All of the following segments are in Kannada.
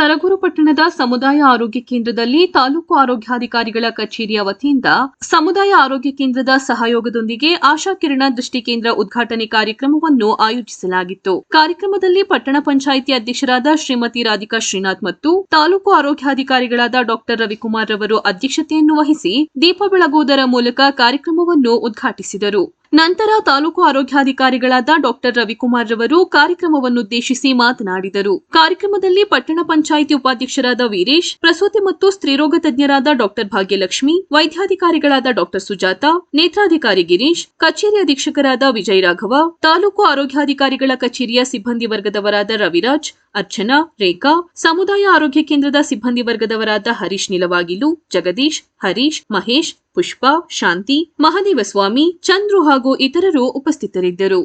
ಸರಗೂರು ಪಟ್ಟಣದ ಸಮುದಾಯ ಆರೋಗ್ಯ ಕೇಂದ್ರದಲ್ಲಿ ತಾಲೂಕು ಆರೋಗ್ಯಾಧಿಕಾರಿಗಳ ಕಚೇರಿಯ ವತಿಯಿಂದ ಸಮುದಾಯ ಆರೋಗ್ಯ ಕೇಂದ್ರದ ಸಹಯೋಗದೊಂದಿಗೆ ಆಶಾ ಕಿರಣ ದೃಷ್ಟಿ ಕೇಂದ್ರ ಉದ್ಘಾಟನೆ ಕಾರ್ಯಕ್ರಮವನ್ನು ಆಯೋಜಿಸಲಾಗಿತ್ತು. ಕಾರ್ಯಕ್ರಮದಲ್ಲಿ ಪಟ್ಟಣ ಪಂಚಾಯಿತಿ ಅಧ್ಯಕ್ಷರಾದ ಶ್ರೀಮತಿ ರಾಧಿಕಾ ಶ್ರೀನಾಥ್ ಮತ್ತು ತಾಲೂಕು ಆರೋಗ್ಯಾಧಿಕಾರಿಗಳಾದ ಡಾಕ್ಟರ್ ರವಿಕುಮಾರ್ ರವರು ಅಧ್ಯಕ್ಷತೆಯನ್ನು ವಹಿಸಿ ದೀಪ ಬೆಳಗುವುದರ ಮೂಲಕ ಕಾರ್ಯಕ್ರಮವನ್ನು ಉದ್ಘಾಟಿಸಿದರು. ನಂತರ ತಾಲೂಕು ಆರೋಗ್ಯಾಧಿಕಾರಿಗಳಾದ ಡಾಕ್ಟರ್ ರವಿಕುಮಾರ್ ರವರು ಕಾರ್ಯಕ್ರಮವನ್ನುದ್ದೇಶಿಸಿ ಮಾತನಾಡಿದರು. ಕಾರ್ಯಕ್ರಮದಲ್ಲಿ ಪಟ್ಟಣ ಪಂಚಾಯಿತಿ ಉಪಾಧ್ಯಕ್ಷರಾದ ವೀರೇಶ್, ಪ್ರಸೂತಿ ಮತ್ತು ಸ್ತ್ರೀರೋಗ ತಜ್ಞರಾದ ಡಾಕ್ಟರ್ ಭಾಗ್ಯಲಕ್ಷ್ಮಿ, ವೈದ್ಯಾಧಿಕಾರಿಗಳಾದ ಡಾಕ್ಟರ್ ಸುಜಾತ, ನೇತ್ರಾಧಿಕಾರಿ ಗಿರೀಶ್, ಕಚೇರಿ ಅಧೀಕ್ಷಕರಾದ ವಿಜಯ್ ರಾಘವ, ತಾಲೂಕು ಆರೋಗ್ಯಾಧಿಕಾರಿಗಳ ಕಚೇರಿಯ ಸಿಬ್ಬಂದಿ ವರ್ಗದವರಾದ ರವಿರಾಜ್, ಅರ್ಚನಾ, ರೇಖಾ, ಸಮುದಾಯ ಆರೋಗ್ಯ ಕೇಂದ್ರದ ಸಿಬ್ಬಂದಿ ವರ್ಗದವರಾದ ಹರೀಶ್ ನಿಲವಾಗಿಲು, ಜಗದೀಶ್, ಹರೀಶ್, ಮಹೇಶ್ ಪುಷ್ಪ ಶಾಂತಿ ಮಹಾದೇವಸ್ವಾಮಿ ಚಂದ್ರು ಹಾಗೂ ಇತರರು ಉಪಸ್ಥಿತರಿದ್ದರು.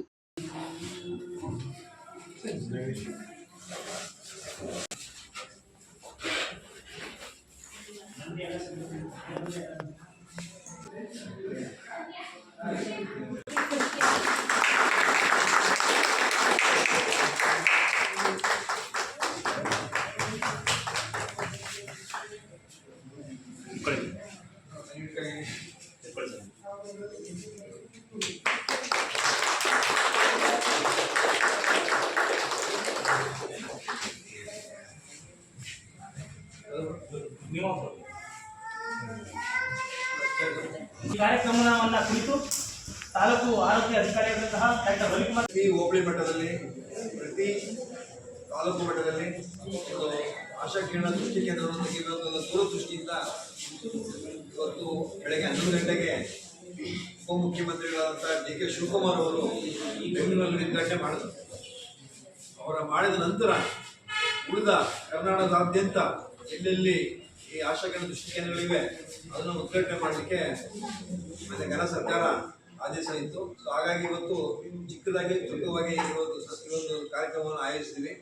ಈ ಕಾರ್ಯಕ್ರಮವನ್ನ ಕುರಿತು ತಾಲೂಕು ಆರೋಗ್ಯ ಅಧಿಕಾರಿಗಳಂತಹ ಡಾಕ್ಟರ್ ರವಿಕುಮಾರ್ ಪ್ರತಿ ಹೋಬಳಿ ಮಟ್ಟದಲ್ಲಿ, ಪ್ರತಿ ತಾಲೂಕು ಮಟ್ಟದಲ್ಲಿ ಆಶಾ ಕಿರಣ ದೃಷ್ಟಿ ಕೇಂದ್ರವನ್ನು ದೃಷ್ಟಿಯಿಂದ ದೂರದೃಷ್ಟಿಯಿಂದ ಇವತ್ತು ಬೆಳಗ್ಗೆ ಹನ್ನೊಂದು ಗಂಟೆಗೆ ಉಪಮುಖ್ಯಮಂತ್ರಿಗಳಾದಂಥ ಡಿ ಕೆ ಶಿವಕುಮಾರ್ ಅವರು ಬೆಂಗಳೂರಲ್ಲಿ ಉದ್ಘಾಟನೆ ಮಾಡಿದರು. ಅವರ ಮಾಡಿದ ನಂತರ ಉಳಿದ ಕರ್ನಾಟಕದಾದ್ಯಂತ ಎಲ್ಲೆಲ್ಲಿ ಈ ಆಶಾಕರ ದೃಷ್ಟಿ ಕೇಂದ್ರಗಳಿವೆ, ಅದನ್ನು ಉದ್ಘಾಟನೆ ಮಾಡಲಿಕ್ಕೆ ಮತ್ತೆ ಕನ್ನಡ ಸರ್ಕಾರ ಆದೇಶ ಇತ್ತು. ಸೊ ಹಾಗಾಗಿ ಇವತ್ತು ಚಿಕ್ಕದಾಗಿ ದೊಡ್ಡವಾಗಿ ಈ ಒಂದು ಕಾರ್ಯಕ್ರಮವನ್ನು ಆಯೋಜಿಸಿದ್ವಿ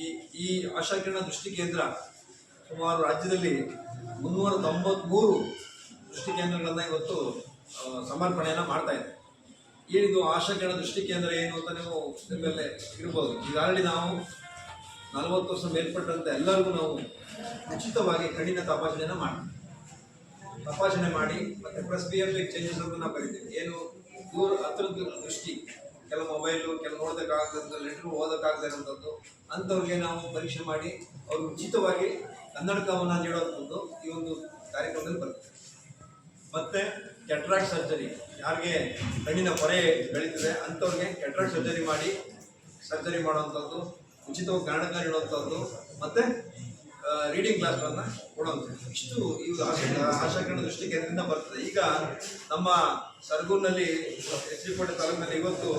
ಈ ಈ ಆಶಾಕರಣ ದೃಷ್ಟಿ ಕೇಂದ್ರ ಸುಮಾರು ರಾಜ್ಯದಲ್ಲಿ ಮುನ್ನೂರ ತೊಂಬತ್ಮೂರು ದೃಷ್ಟಿ ಕೇಂದ್ರಗಳನ್ನ ಇವತ್ತು ಸಮರ್ಪಣೆಯನ್ನು ಮಾಡ್ತಾ ಇದೆ ಏನಿದು ಆಶಾ ಕಿರಣ ದೃಷ್ಟಿ ಕೇಂದ್ರ ಏನು ಅಂತ ನೀವು ನಿಮ್ಮಲ್ಲೇ ಇರ್ಬೋದು. ಈಗಾಗಲೇ ನಾವು ನಲವತ್ತು ವರ್ಷ ಮೇಲ್ಪಟ್ಟಂತೆ ಎಲ್ಲರಿಗೂ ನಾವು ಉಚಿತವಾಗಿ ಕಣ್ಣಿನ ತಪಾಸಣೆಯನ್ನು ಮಾಡ್ತೀವಿ. ತಪಾಸಣೆ ಮಾಡಿ ಮತ್ತೆ ಪ್ಲಸ್ ಬಿ ಎಫ್ ಚೇಂಜಸ್ ಅಂತ ನಾವು ಕರಿತೀವಿ. ಏನು ದೂರ ಹತ್ರದ ದೃಷ್ಟಿ ಕೆಲವು ಮೊಬೈಲು ಕೆಲವು ನೋಡೋದಕ್ಕಾಗದಂಥದ್ದು ಲೆಟ್ರ್ ಓದೋಕ್ಕಾಗದೇ ಇರೋಂಥದ್ದು ಅಂಥವ್ರಿಗೆ ನಾವು ಪರೀಕ್ಷೆ ಮಾಡಿ ಅವ್ರಿಗೆ ಉಚಿತವಾಗಿ ಕನ್ನಡಕವನ್ನು ನೀಡೋದು ಈ ಒಂದು ಕಾರ್ಯಕ್ರಮದಲ್ಲಿ ಬರುತ್ತೆ ಮತ್ತೆ ಕೆಟ್ರಾಕ್ಟ್ ಸರ್ಜರಿ ಯಾರಿಗೆ ಕಣ್ಣಿನ ಪೊರೆ ಬೆಳೀತದೆ, ಅಂಥವ್ರಿಗೆ ಕೆಟ್ರಾಕ್ಟ್ ಸರ್ಜರಿ ಮಾಡಿ ಸರ್ಜರಿ ಮಾಡುವಂಥದ್ದು, ಉಚಿತವಾಗಿ ಕನ್ನಡಕ ನೀಡುವಂಥದ್ದು, ಮತ್ತೆ ರೀಡಿಂಗ್ ಕ್ಲಾಸ್ಗಳನ್ನು ಕೊಡುವಂಥದ್ದು. ಇಷ್ಟು ಇದು ಆಶಾ ಆಶಾಕಿರಣ ದೃಷ್ಟಿ ಕೇಂದ್ರದಿಂದ ಬರ್ತದೆ? ಈಗ ನಮ್ಮ ಸರ್ಗೂರಿನಲ್ಲಿ ಎಸ್ ಡಿ ಕೋಟೆ ತಾಲೂಕಿನಲ್ಲಿ ಇವತ್ತು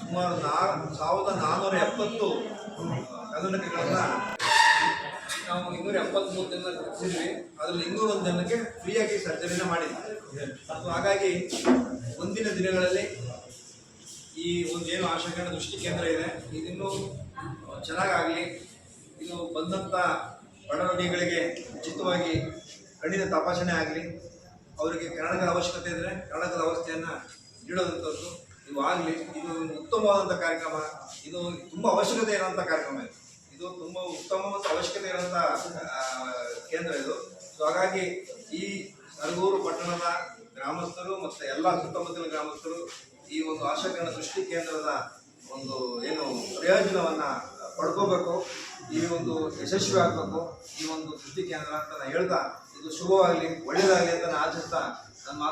ಸುಮಾರು ನಾ ಸಾವಿರದ ನಾನ್ನೂರ ಎಪ್ಪತ್ತು ಕನ್ನಡಕಗಳನ್ನು ನಾವು ಇನ್ನೂರ ಎಪ್ಪತ್ಮೂರು ಜನ ಕಲಿಸಿದ್ವಿ ಅದರಲ್ಲಿ ಇನ್ನೂರೊಂದು ಜನಕ್ಕೆ ಫ್ರೀಯಾಗಿ ಸರ್ಜರಿನ ಮಾಡಿದ್ವಿ. ಸೊ ಹಾಗಾಗಿ ಮುಂದಿನ ದಿನಗಳಲ್ಲಿ ಈ ಒಂದು ಏನು ಆಶಾಕಿರಣ ದೃಷ್ಟಿ ಕೇಂದ್ರ ಇದೆ, ಇದಿನ್ನೂ ಚೆನ್ನಾಗಾಗಲಿ. ಇದು ಬಂದಂಥ ಬಡ ರೋಗಿಗಳಿಗೆ ಉಚಿತವಾಗಿ ಕಣ್ಣಿನ ತಪಾಸಣೆ ಆಗಲಿ. ಅವರಿಗೆ ಕನ್ನಡದ ಅವಶ್ಯಕತೆ ಇದ್ದರೆ ಕನ್ನಡದ ಅವಸ್ಥೆಯನ್ನು ನೀಡೋದಂಥದ್ದು. ಇದು ಆಗಲಿ. ಇದು ಉತ್ತಮವಾದಂಥ ಕಾರ್ಯಕ್ರಮ. ಇದು ತುಂಬ ಅವಶ್ಯಕತೆ ಇರೋಂಥ ಕಾರ್ಯಕ್ರಮ ಇದು. ಇದು ತುಂಬ ಉತ್ತಮ ಮತ್ತು ಅವಶ್ಯಕತೆ ಇರುವಂತ ಕೇಂದ್ರ ಇದು. ಸೊ ಹಾಗಾಗಿ ಈ ಸರಗೂರು ಪಟ್ಟಣದ ಗ್ರಾಮಸ್ಥರು ಮತ್ತು ಎಲ್ಲ ಸುತ್ತಮುತ್ತಲಿನ ಗ್ರಾಮಸ್ಥರು ಈ ಒಂದು ಆಶಾಕರಣ ದೃಷ್ಟಿ ಕೇಂದ್ರದ ಒಂದು ಏನು ಪ್ರಯೋಜನವನ್ನ ಪಡ್ಕೋಬೇಕು, ಈ ಒಂದು ಯಶಸ್ವಿ ಆಗಬೇಕು, ಈ ಒಂದು ದೃಷ್ಟಿ ಕೇಂದ್ರ ಅಂತ ನಾನು ಹೇಳ್ತಾ, ಇದು ಶುಭವಾಗಲಿ ಒಳ್ಳೆಯದಾಗಲಿ ಅಂತ ನಾನು ಆಶಿಸ್ತಾ ನನ್ನ